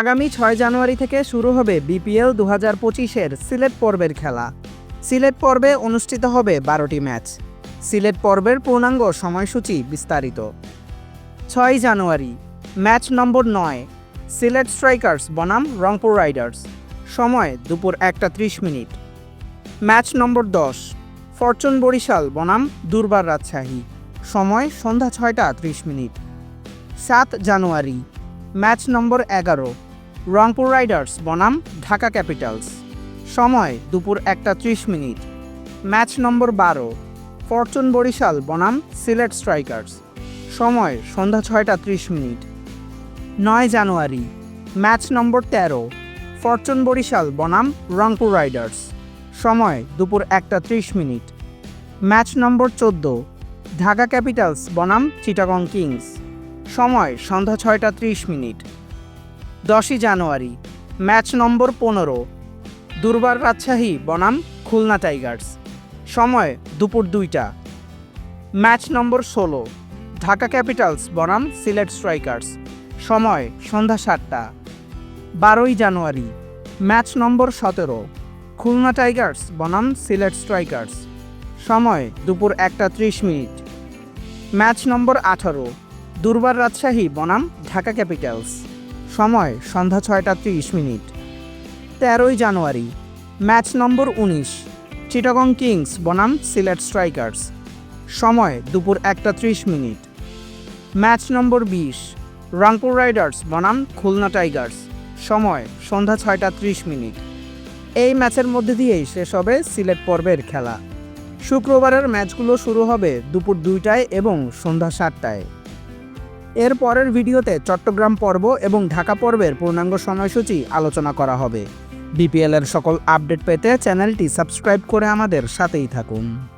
আগামী ছয় জানুয়ারি থেকে শুরু হবে বিপিএল দু হাজার পঁচিশের সিলেট পর্বের খেলা। সিলেট পর্বে অনুষ্ঠিত হবে বারোটি ম্যাচ। সিলেট পর্বের পূর্ণাঙ্গ সময়সূচি বিস্তারিত। ছয় জানুয়ারি, ম্যাচ নম্বর নয়, সিলেট স্ট্রাইকার্স, বনাম, রংপুর রাইডার্স। সময় দুপুর একটা ত্রিশ মিনিট। ম্যাচ নম্বর দশ, ফরচুন বরিশাল, বনাম, দুর্বার রাজশাহী। সময় সন্ধ্যা ছয়টা ত্রিশ মিনিট। সাত জানুয়ারি, ম্যাচ নম্বর এগারো রংপুর রাইডার্স, বনাম, ঢাকা ক্যাপিটালস। সময় দুপুর একটা ত্রিশ মিনিট। ম্যাচ নম্বর বারো, ফরচুন বরিশাল, বনাম, সিলেট স্ট্রাইকার্স। সময় সন্ধ্যা ছয়টা ত্রিশ মিনিট। নয় জানুয়ারি, ম্যাচ নম্বর তেরো, ফরচুন বরিশাল, বনাম, রংপুর রাইডার্স। সময় দুপুর একটা ত্রিশ মিনিট। ম্যাচ নম্বর চোদ্দ, ঢাকা ক্যাপিটালস, বনাম, চিটাগং কিংস। সময় সন্ধ্যা ছয়টা ত্রিশ মিনিট। দশই জানুয়ারি, ম্যাচ নম্বর পনেরো, দুর্বার রাজশাহী, বনাম, খুলনা টাইগার্স। সময় দুপুর দুইটা। ম্যাচ নম্বর ষোলো, ঢাকা ক্যাপিটালস, বনাম, সিলেট স্ট্রাইকার্স। সময় সন্ধ্যা সাতটা। বারোই জানুয়ারি, ম্যাচ নম্বর সতেরো, খুলনা টাইগার্স, বনাম, সিলেট স্ট্রাইকার্স। সময় দুপুর একটা ত্রিশ মিনিট। ম্যাচ নম্বর আঠারো, দুর্বার রাজশাহী, বনাম, ঢাকা ক্যাপিটালস। সময়, সন্ধ্যা ছয়টা ত্রিশ মিনিট। তেরোই জানুয়ারি, ম্যাচ নম্বর উনিশ, চিটাগং কিংস, বনাম সিলেট স্ট্রাইকার্স। সময়, দুপুর একটা ত্রিশ মিনিট। ম্যাচ নম্বর বিশ, রংপুর রাইডার্স, বনাম খুলনা টাইগার্স। সময়, সন্ধ্যা ছয়টা ত্রিশ মিনিট। এই ম্যাচের মধ্যে দিয়েই শেষ হবে সিলেট পর্বের খেলা। শুক্রবারের ম্যাচগুলো শুরু হবে দুপুর দুইটায় এবং সন্ধ্যা সাতটায়। এর পরের ভিডিওতে চট্টগ্রাম পর্ব এবং ঢাকা পর্বের পূর্ণাঙ্গ সময়সূচি আলোচনা করা হবে। বিপিএলের সকল আপডেট পেতে চ্যানেলটি সাবস্ক্রাইব করে আমাদের সাথেই থাকুন।